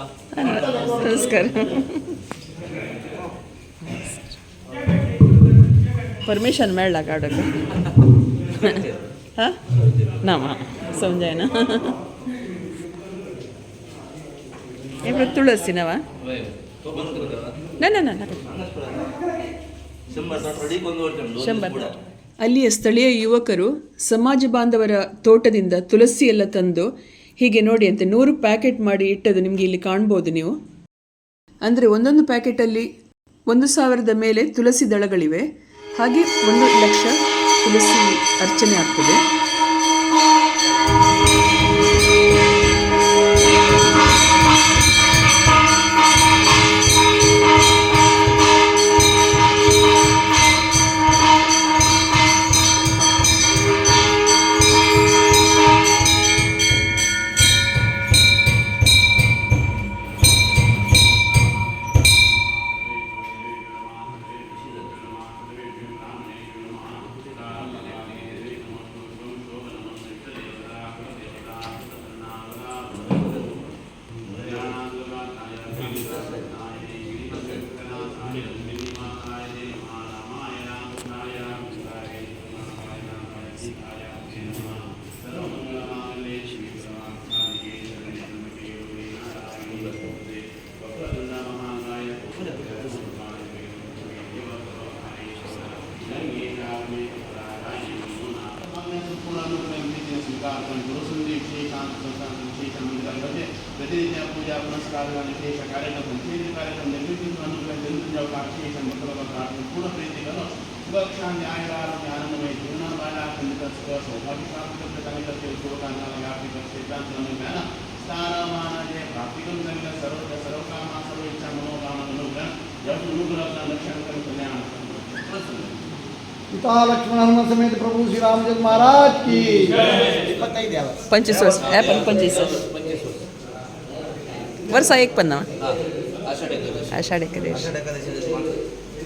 ನಮಸ್ಕಾರ. ಪರ್ಮಿಷನ್ ಮೇಡ ಕಾಡಕ್ಕೆ ಹಾಂ? ನಮ ಸಂಜಯನ ಏಪ್ರ ತುಳಸಿನವ ನನ್ನ ಅಲ್ಲಿಯ ಸ್ಥಳೀಯ ಯುವಕರು ಸಮಾಜ ಬಾಂಧವರ ತೋಟದಿಂದ ತುಳಸಿಯೆಲ್ಲ ತಂದು ಹೀಗೆ ನೋಡಿ ಅಂತೆ ನೂರು ಪ್ಯಾಕೆಟ್ ಮಾಡಿ ಇಟ್ಟದು ನಿಮಗೆ ಇಲ್ಲಿ ಕಾಣ್ಬೋದು ನೀವು. ಅಂದರೆ ಒಂದೊಂದು ಪ್ಯಾಕೆಟಲ್ಲಿ ಒಂದು ಸಾವಿರದ ಮೇಲೆ ತುಳಸಿ ದಳಗಳಿವೆ. ಹಾಗೆ ಒಂದು ಲಕ್ಷ ತುಳಸಿ ಅರ್ಚನೆ ಆಗ್ತದೆ. કોઈ ગુરુ સુધી વિશેષાંત સંસ્થાન વિશેષ મંદિર બધે બધી રીતના પૂજા પુરસ્કાર અને વિશેષ કાર્યક્રમ વિશેષ કાર્યક્રમ નિર્મિત અનુગ્રહ જાઓ કાક્ષેષ મતલબ પ્રાર્થના પૂર્ણ પ્રીતિ કરો સુરક્ષાને આયરારોને આનંદમય જીવના બાળા ખંડિત સૌભાગ્ય પ્રાપ્ત પ્રદાન કરશે સુરકાના વ્યાપી કરશે પ્રાંતનો જ્ઞાન સ્થાનમાન જે પ્રાપ્તિકમ સંગ સર્વ સર્વકામા સર્વ ઈચ્છા મનોકામા અનુગ્રહ યસ અનુગ્રહના લક્ષણ કરી सीता लक्ष्मण हनुमान समेत प्रभु श्री रामचंद्र महाराज की। पंचवीस वर्षा एक पन्ना आषाढ एकादश.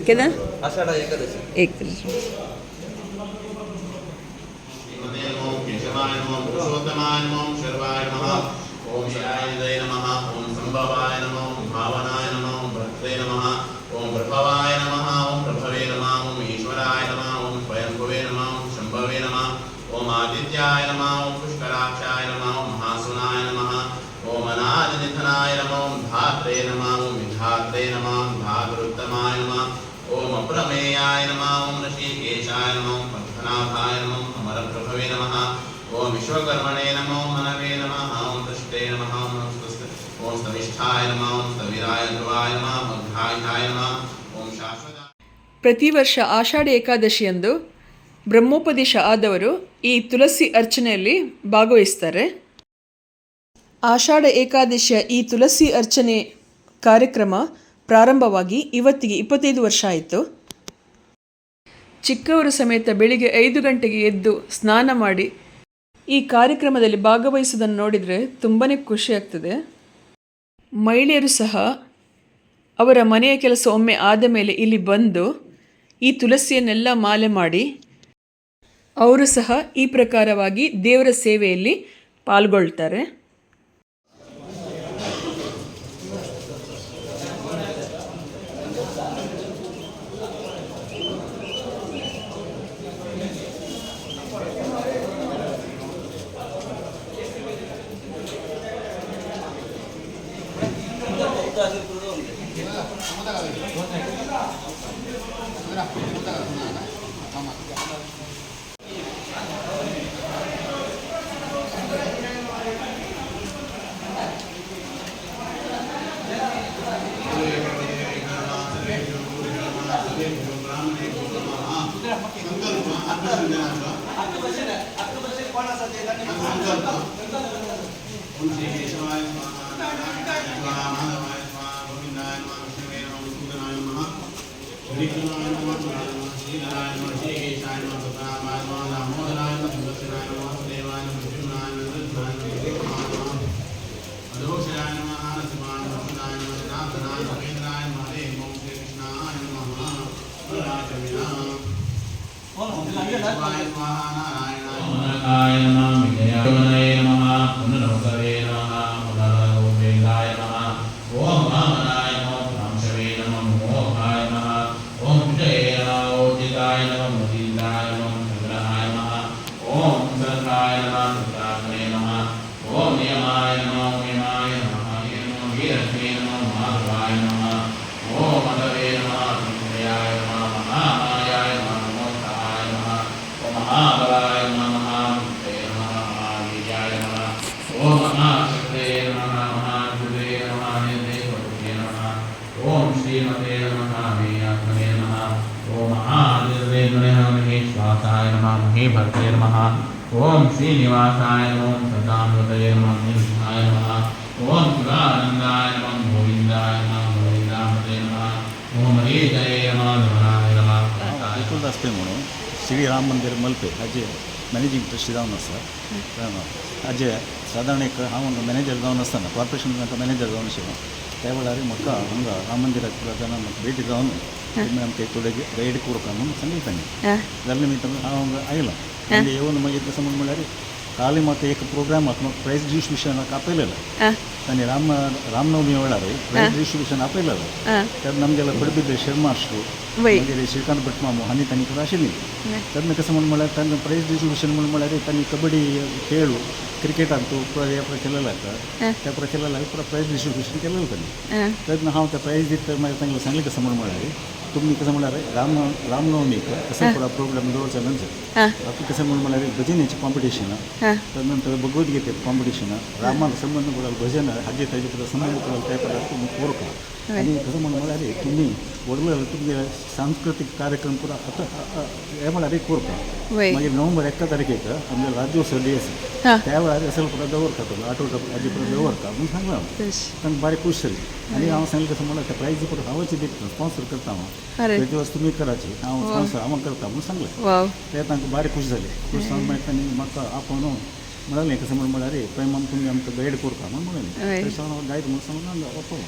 केदा एक विश्वकर्मणे नमः ओम मनवे नमः ओम दृष्टे नमः ओम नमस्तस्ते ओम स्तविष्ठाय नमः ओम स्तविराय ध्रुवाय नमः मघ्नाय नमः ओम शाश्वत ಪ್ರತಿ ವರ್ಷ ಆಷಾಢ ಏಕಾದಶಿಯಂದು ಬ್ರಹ್ಮೋಪದೇಶ ಆದವರು ಈ ತುಳಸಿ ಅರ್ಚನೆಯಲ್ಲಿ ಭಾಗವಹಿಸ್ತಾರೆ ಆಷಾಢ ಏಕಾದಶಿಯ ಈ ತುಳಸಿ ಅರ್ಚನೆ ಕಾರ್ಯಕ್ರಮ ಪ್ರಾರಂಭವಾಗಿ ಇವತ್ತಿಗೆ ಇಪ್ಪತ್ತೈದು ವರ್ಷ ಆಯಿತು ಚಿಕ್ಕವರು ಸಮೇತ ಬೆಳಿಗ್ಗೆ ಐದು ಗಂಟೆಗೆ ಎದ್ದು ಸ್ನಾನ ಮಾಡಿ ಈ ಕಾರ್ಯಕ್ರಮದಲ್ಲಿ ಭಾಗವಹಿಸೋದನ್ನು ನೋಡಿದರೆ ತುಂಬಾ ಖುಷಿ ಆಗ್ತದೆ. ಮಹಿಳೆಯರು ಸಹ ಅವರ ಮನೆಯ ಕೆಲಸ ಒಮ್ಮೆ ಆದ ಮೇಲೆ ಇಲ್ಲಿ ಬಂದು ಈ ತುಳಸಿಯನ್ನೆಲ್ಲ ಮಾಲೆ ಮಾಡಿ ಅವರು ಸಹ ಈ ಪ್ರಕಾರವಾಗಿ ದೇವರ ಸೇವೆಯಲ್ಲಿ ಪಾಲ್ಗೊಳ್ತಾರೆ. श्रीनारायण श्रीनारायण श्रीकेशाय नमः सत्यनारायण नमः मोदनाय नमः सत्यनारायण नमः சதீந்திராய நம சந்திரனாய நம ஓம் சந்திராய நம சந்திராகவே நம ஓம் நியமாய நம நியமாய நம நம வீரஸ்மே நம மாதவாய நம ஓம் மதவே நம சுந்தயாய நம மகாமாயாய நம நமோ சகாய நம ஓ மகாபலாய நம மகாமுத்தே நம மகாவீர்யாய நம ஓ மகாசக்தே நம மகாபுதே நம நம ஓம் ஸ்ரீமதே நம நம ஓ மகா ॐ महादेवने महेश्वासाय नमः महेभर्ते नमः ॐ श्रीनिवासाय नमः सदामृतये नमः निर्भयाय नमः ॐ शिवानन्दाय नमः गोविन्दाय नमः गोविन्दामृते नमः ॐ हरिजये नमः धनाय नमः विपुलदास पे म्हणून श्री राम मंदिर मल्पे हाजे मॅनेजिंग ट्रस्टी जावन आसा हाजे सादारण एक हांव मॅनेजर जावन आसतना कॉर्पोरेशन बँका मॅनेजर जावन आशिल्लो தேவலாரி மக்கா அங்க ராமந்திர பிரதான பேட்டி தான் ನಮ್ಮ ಕೈ ತೊಡಗಿ ಗೈಡ್ ಕೂರ್ಕ ನಮ್ಮ ಸಂಗೀತಾನೆ ಇದರಲ್ಲಿ ಮೀಟ್ ಅವಂಗ ಆಗಿಲ್ಲ ಅಲ್ಲಿ ಯಾವ ನಮ್ಮ ಸಂಬಂಧ ಮಾಡ್ಯಾರಿ. ಕಾಲಿ ಮತ್ತು ಏಕ ಪ್ರೋಗ್ರಾಮ್ ಆತ ಪ್ರೈಸ್ ಡಿಸ್ಟ್ರಿಬ್ಯೂಷನ್ ಕಾಪಿಲ್ಲಲ್ಲ ನಾನು ರಾಮ ರಾಮನವಮಿ ಒಳ್ಳಾರಿ ಪ್ರೈಸ್ ಡಿಸ್ಟ್ರಿಬ್ಯೂಷನ್ ಆಪಿಲ್ಲಲ್ಲ ನಮಗೆಲ್ಲ ಬಿಡ್ಬಿದ್ದೆ ಶರ್ಮಾಸ್ಟ್ರು वय. मागीर श्रीकांत भट मामू हांणी तांणी कडेन आशिल्ली तेन्ना कसं म्हणून म्हळ्यार तांकां प्रायज डिस्ट्रिब्युशन म्हणून म्हळ्यार तांणी कबड्डी खेळ क्रिकेटान तूं पुरा हे पुरा केलेलो आसा त्या पुरा केलेलो पुरा प्रायज डिस्ट्रिब्युशन केलेलो तांणी तेन्ना हांव ते प्रायज दिता मागीर तांकां सांगलें कसं म्हणून म्हळ्यार तुमी कसं म्हळ्यार राम रामनवमीक कसं पुरा प्रोग्राम दवरचा नंतर बाकी कसं म्हणून म्हळ्यार भजनीची कॉम्पिटिशनां त्यानंतर नंतर भगवद्गीते कॉम्पिटिशनां रामाक संबंध पडला भजन हाजे ताजे पडला संबंध पडला त्या पडला तुम्ही कोरका आणि कसं म्हणून म्हळ्यार तुम्ही व्हडलो तुमगे सांस्कृतिक कार्यक्रम पुरा आतां हे म्हळ्यार कोरका वय. मागीर नोव्हेंबर एका तारखेक आमगे राज्योत्सव डे हा. आसा त्या वेळार असेल पुरा दवरता तो आठवडा हाजे पुरा दवरता म्हणून सांगला हांव तेच. तांकां बारीक खूश जाली आनी हांव सांगलें कसं म्हळ्यार त्या प्रायजी पुरा हांवच दिता स्पॉन्सर करता हांव अरे. ते दिवस तुमी कराची हांव स्पॉन्सर हांव करता म्हणून सांगलें वाव ते तांकां बारीक खूश जाले खूश जावन मागीर तांणी म्हाका आपोवन म्हणालें कसं म्हणून म्हळ्यार रे प्रेमान तुमी आमकां गायड करता म्हणून म्हणालें हय. तशें हांव गायड म्हणून सांगून हांगा आपोवन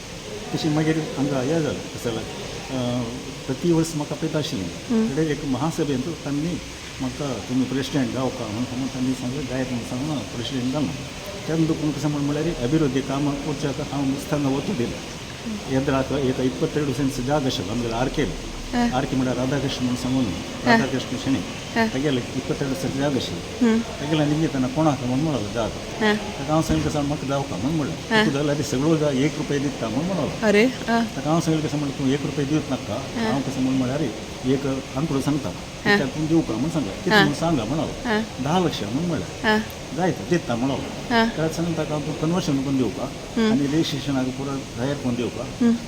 तशी मागीर हांगा हें जालें कसं जालें प्रति वर्स म्हाका पयता आशिल्लें कडेन एक महासभेंत तांणी म्हाका तुमी प्रेसिडेंट जावका म्हणून सांगून तांणी सांगलें गायड म्हणून सांगून प्रेसिडेंट जालो तेन्ना दुखून कसं म्हणून म्हळ्यार अभिवृद्धी कामां करच्याक हांव मुस्तांगा ಒತ್ತು दिलें ಎದುರಾಕ ಈಗ ಇಪ್ಪತ್ತೆರಡು ಸೆನ್ಸ್ ಜಾಗ ಅಷ್ಟಲ್ಲ ನಮ್ಗೆ ಆರ್ಕೆ ಆರ್ಕೆ ಮಾಡ ರಾಧಾಕೃಷ್ಣ ಸಂಬಂಧ ಮಾತಾಡ್ಕಷ್ಟು ಮಿಷನಿ ಹಾಗೆಲ್ಲ ಇಪ್ಪತ್ತೆರಡು ಸರ್ತಿ ಜಾಗಶಿ ಹಾಗೆಲ್ಲ ನಿಮಗೆ ತನ್ನ ಕೋಣ ಹಾಕ ಮಣ್ಮೊಳಗ ಜಾಗ. ಕಾಂ ಸಂಘ ಸಣ್ಣ ದಾವಕ ಮಣ್ಮೊಳ ಇದಲ್ಲ ಅದೇ ಸಗಳು ಏಕ್ ರೂಪಾಯಿ ದಿತ್ತ ಮಣ್ಮೊಳಗ ಕಾಂ ಸಂಘಕ್ಕೆ ಸಂಬಳ ಏಕ್ ರೂಪಾಯಿ ದಿವತ್ ನಕ್ಕ. ಕಾಂ ಕಸ ಮಣ್ಮೊಳ ರೀ ಏಕ ಅಂಕುಳ ಸಂತ ದೇವು ಕಾಮನ್ ಸಂಘ. ಸಾಂಗ ಮಣವ ದಹ ಲಕ್ಷ ಮಣ್ಮೊಳ ಜಾಯ್ತು ದಿತ್ತ ಮಣವ ಸಂತ ಕನ್ವರ್ಷನ್ ಬಂದೇವುಕ आणि ರಿಜಿಸ್ಟ್ರೇಷನ್ ಆಗ ಪೂರ ಹೈಯರ್ ಬಂದೇವುಕ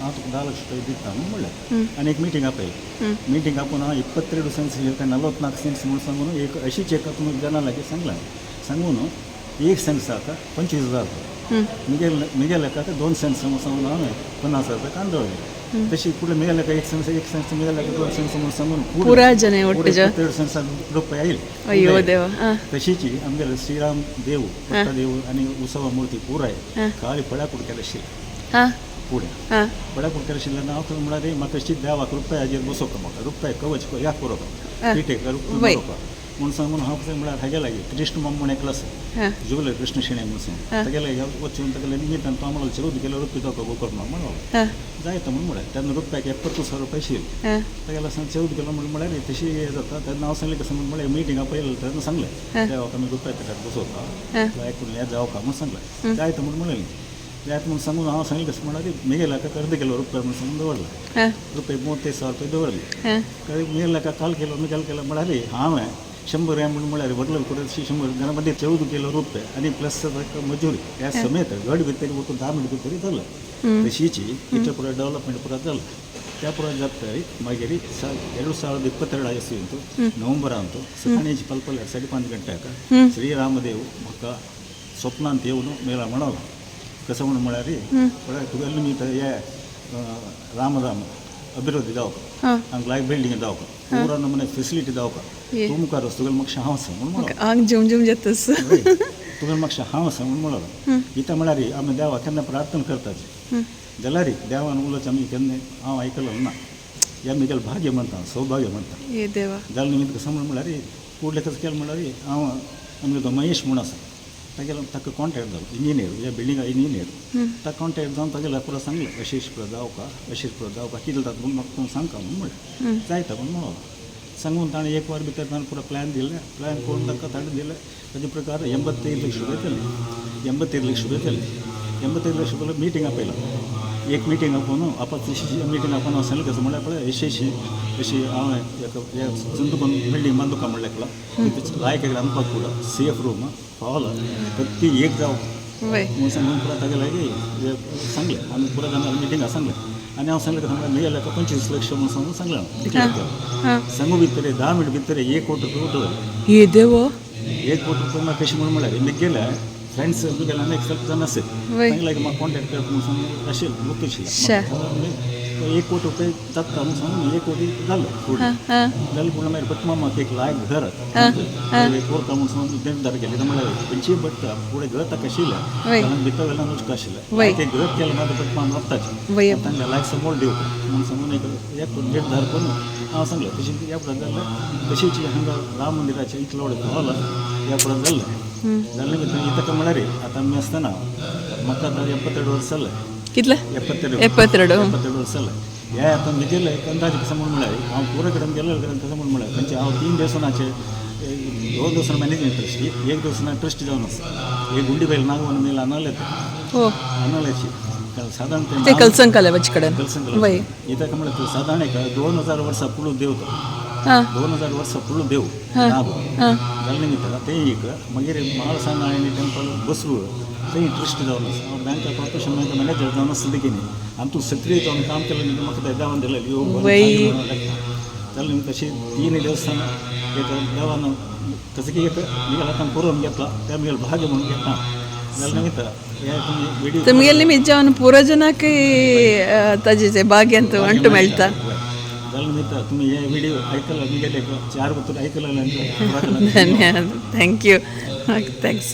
ಆತು ದಹ ಲಕ್ಷ ರೂಪಾಯಿ ದಿತ್ತ ಮಣ್ಮೊಳ ಅನೇಕ ಮೀಟಿಂಗ್ ಆಪ ಮೀಟಿಂಗ್ ಆಪು ನಾ ಇಪ್ಪತ್ತೆರಡು ಸಂಘ का आनी रेजिस्ट्रेशनाक पुरो तयार करून दिवं का हांव तुका धा लक्ष रुपया दिता म्हणून म्हणलें आनी एक मिटींग आपयली मिटींग आपूण हांव ಇಪ್ಪತ್ತೆರಡು ಸೆನ್ಸ್ ಹೇಳ್ತಾ ನಲ್ವತ್ನಾಲ್ಕು ಸೆನ್ಸ್ म्हणून सांगून एक अशी चेक तुम्ही जनालागे सांगला सांगून एक सेन्स आता पंचवीस हजार रुपये मिगेल मिगेल एका दोन सेन्स सांगून हांवें पन्नास हजार रुपये कांदळले तशी पुढे मिगेल एका एक सेन्स एक सेन्स मिगेल एका दोन सेन्स म्हणून सांगून पुरा जने ಒಟ್ಟಿಗೆ? ಇಪ್ಪತ್ತೆರಡು सेन्स रुपये येईल अय्यो देवा आ, तशीची आमगेले श्रीराम देव पट्टा देव आणि उत्सव मूर्ती पुराय खाली पळ्या कुड केले आशिल्ले आ, पुढे ಬಡ ಕುಂಕರಶಿಲ್ಲ ನಾವು ಮುಡಾರಿ ಮತ್ತೆ ಸಿದ್ದ ಆವಾಗ ರೂಪಾಯಿ ಅಜ್ಜಿ ಬಸೋಕ कवच या ಕವಚ ಯಾಕೆ ಬರೋಕ ಪೀಟೆಕ ರೂಪಾಯಿ म्हणून सांग म्हणून हांव म्हणल्यार हागे लागीं कृष्ण मामूण एकलो आसा जुवले कृष्ण शिणे म्हणून सांग तागे लागीं वचून ताका लागीं तो आम्हाला चिरूत गेलो रुपये तो कबो करना म्हणलो जायतो म्हणून म्हळ्यार तेन्ना रुपया शिल तागे लागून सांग चिरूत गेलो म्हणून म्हळ्यार तशी हे जाता तेन्ना हांव सांगलें कसं म्हणून म्हळ्यार मिटिंगा पयलें तेन्ना सांगलें देवाक आमी रुपया पेटाक बसोवता एकूण हें जावपा म्हणून सांगलें जायतो म्हणून म्हणलें ಯಾಕೆ ಮುಂದೆ ಸಂಘ ನಾವು ಸೈನಿಕ ಮಾಡೋದು ಮೇಲ್ ಹಾಕ ಕರೆದು ಕೆಲವರು ರೂಪಾಯಿ ಮುಂದೆ ಸಂಘ ಬರಲಿ ರೂಪಾಯಿ ಮೂವತ್ತೈದು ಸಾವಿರ ರೂಪಾಯಿ ಬರಲಿ ಕರೆ ಮೇಲ್ ಹಾಕ ಕಾಲು ಕಿಲೋ ಒಂದು ಕಾಲು ಕಿಲೋ ಮಾಡಲಿ. ಆಮೆ ಶಂಬರ್ ಎಂಬುದು ಮಾಡ್ಯಾರ ಕೂಡ ಶಂಬರ್ ಬಂದು ಚೌದು ರೂಪಾಯಿ. ಅದೇ ಪ್ಲಸ್ ಅದಕ್ಕೆ ಮಜೂರಿ ಯಾ ಸಮೇತ ಗಾಡಿ ಬಿತ್ತರಿ ಮತ್ತು ದಾಮಿ ಬಿತ್ತರಿ ಇದಲ್ಲ. ಕೃಷಿಚಿ ಡೆವಲಪ್ಮೆಂಟ್ ಪುರ ಅದಲ್ಲ ಚಾಪುರ ಜಪ್ತಾರಿ ಮಗೇರಿ ಸಾ ಎರಡು ಸಾವಿರದ ಇಪ್ಪತ್ತೆರಡು ನವೆಂಬರ್ ಅಂತು ಸಕಾಣೇಜಿ ಪಲ್ಪಲ್ ಎರಡು ಸಡಿ ಪಂದು ಗಂಟೆ ಶ್ರೀರಾಮದೇವ್ ಮಕ್ಕ ಸ್ವಪ್ನ ಅಂತ ಮೇಲ ಮಾಡೋಲ್ಲ ಕೆಲಸವನ್ನು ಮಾಡಿ ಒಳ್ಳೆ ತುಗಲ್ಲು ಮೀತೆಯ ರಾಮಧಾಮ ಅಭಿವೃದ್ಧಿ ದಾವಕ ಹಂಗೆ ಲೈಫ್ ಬಿಲ್ಡಿಂಗ್ ಇದಾವಕ ಪೂರ ನಮ್ಮನೆ ಫೆಸಿಲಿಟಿ ದಾವಕ ತುಮಕಾರ ತುಗಲ್ ಮಕ್ಷ ಹಾವಸ ಹಂಗೆ ಜುಮ್ ಜುಮ್ ಜತ್ತಸ್ ತುಗಲ್ ಮಕ್ಷ ಹಾವಸ ಉಣ್ಮೊಳಗ ಈತ ಮಳಾರಿ ಆಮೇಲೆ ದೇವ ಕೆನ್ನ ಪ್ರಾರ್ಥನೆ ಕರ್ತಾಜಿ ಜಲಾರಿ ದೇವ ಅನುಕೂಲ ಚಮ್ಗೆ ಕೆನ್ನೆ ಆ ಐಕಲ್ಲ ಅನ್ನ ಎಮ್ಮಿಗೆಲ್ಲ ಭಾಗ್ಯ ಮಂತ ಸೌಭಾಗ್ಯ ಮಂತ ಜಲ ನಿಮಿತ್ ಸಂಬಳ ಮಾಡಾರಿ ಕೂಡ್ಲೆ ಕಸ ಕೇಳಿ ಮಾಡಾರಿ ಅವ ನಮಗೆ ಮಹೇಶ್ ಮುಣಸ ತಗೆಲ್ಲ ತಕ್ಕ ಕಾಂಟ್ಯಾಕ್ಟ್ ಇಂಜಿನಿಯರ್ ಈಗ ಬಿಲ್ಡಿಂಗ್ ಇಂಜಿನಿಯರ್. ತಕ್ಕ ಕಾಂಟ್ಯಾಕ್ಟ್ ದಾನ್ ಪುರ ಪೂರ ಸಂಗ್ಲ ವಶೀಶ್ ಪ್ರದ ಅವಕ ವಶೀಶ್ ಕಿಲ್ ತಕ್ಕ ಮಕ್ಕಳು ಮಕ್ಕ ಸಂಕ ಮುಳ್ಳ ಜಾಯ್ ತಗೊಂಡು ನೋಡೋ. ಸಂಗಮ್ ತಾಣ ಏಕ್ ವಾರ ಬಿತ್ತಾರೆ ನಾನು ಪೂರ ಪ್ಲ್ಯಾನ್ ದಿಲ್ಲ ಪ್ಲ್ಯಾನ್ ಕೊಡ್ ತಕ್ಕ ತಡೆದಿಲ್ಲ. ಅದ್ರ ಪ್ರಕಾರ ಎಂಬತ್ತೈದು ಲಕ್ಷ ರೂಪಾಯಿ ಎಂಬತ್ತೈದು ಲಕ್ಷ ರೂಪಾಯಿ ಎಂಬತ್ತೈದು ಲಕ್ಷ ರೂಪಾಯಿ ಮೀಟಿಂಗ್ ಅಪ್ಪ ಇಲ್ಲ. एक मीटिंग आपण आपण मीटिंग आपण असेल कसं म्हणलं आपलं यशस्वी अशी एक संत पण बिल्डिंग बांधू का म्हणलं लायक एक अनपा ಕೂಡ ಸೇಫ್ ರೂಮ್ ಹಾಲ್ प्रति एक जाव वय मग सांगून पुरा तागे लागे जे सांगले आम्ही पुरा जाणार मिटिंग सांगले आणि हांव सांगले का मी गेल्या का पंचवीस लक्ष म्हणून सांगून सांगलं हां सांगू भितर दहा मिनिट भितर एक कोटी रुपये उठवले हे देव एक कोटी रुपये मग कशी म्हणून म्हणाले मी गेल्या ಫ್ರೆಂಡ್ಸ್ ಎಲ್ಲರಿಗೆಲ್ಲ ಸ್ವಲ್ಪ ಜನ ಅसेल ಹಂಗಾಗಿ कॉन्टॅक्ट ಕಾಂಟ್ಯಾಕ್ಟ್ म्हणून असेल लोकेशन एक कोटी रुपये तत्काळ सांगून एक कोटी झालं पुढे. झालं पूर्ण माहिती बट मग एक लायक घर. एक वर कामून सांगून देण दार केले तर मला पंची बट पुढे घर तक आशिल्लं कारण भितरवेला नुस्क आशिल्लं ते घर केलं ना बट मान वत्ताचे तांच्या लायक समोर दिवप म्हणून सांगून एक एक देण करून हांव सांगलं तशी ह्या पुरात जाल्लें तशीच हांगा राम मंदिराच्या इतलो व्हडलो हॉल ह्या पुरात झालं झालं मी इथं का म्हणा रे आता मी असताना म्हाका आता ಎಪ್ಪತ್ತೆರಡು ವರ್ಷ ಅಲ್ಲ कितलं ಎಪ್ಪತ್ತೆರಡು ಎಪ್ಪತ್ತೆರಡು. ಎಪ್ಪತ್ತೆರಡು ವರ್ಷ ಅಲ್ಲ या आता मी गेलं अंदाज कसं म्हणून मिळाले हांव पुरे कडेन गेलो कडेन कसं म्हणून मिळाले तांचे हांव तीन दिवसांचे दोन दिवसां मॅनेजमेंट ट्रस्ट एक दिवसांना ट्रस्ट जावन आसा एक गुंडी बैल नागवन मेल अनाले हो अनाल्याची साधारण ते कलसंकाला कडेन कलसंकल वय इथं का म्हणलं साधारण एक दोन हजार वर्सा पुढं देव तो हां दोन हजार वर्सा पुढं देव हां. नाग हां जाल्ले निमित्त ते एक मागीर महाळसांग आनी टेंपल बसरूळ थंय ट्रस्ट जावन आसा हांव बँक कॉर्पोरेशन बँक मॅनेजर जावन आसता देखीनी आनी तूं सक्रीय जावन काम केलें न्ही म्हाका ते देवान दिलें यो वय. जालें न्ही तशी तीन देवस्थान एक देवान कसं की एक मिगेल आतां करून घेतला त्या मिगेल भाग्य म्हणून घेता जाल्या निमित्त हे तुमी व्हिडिओ तुमगे निमित्त पुरो जनाक ताजेचे बाग्यांत अंटू मेळटा ಯಾರು ಧನ್ಯವಾದ. Thank you thanks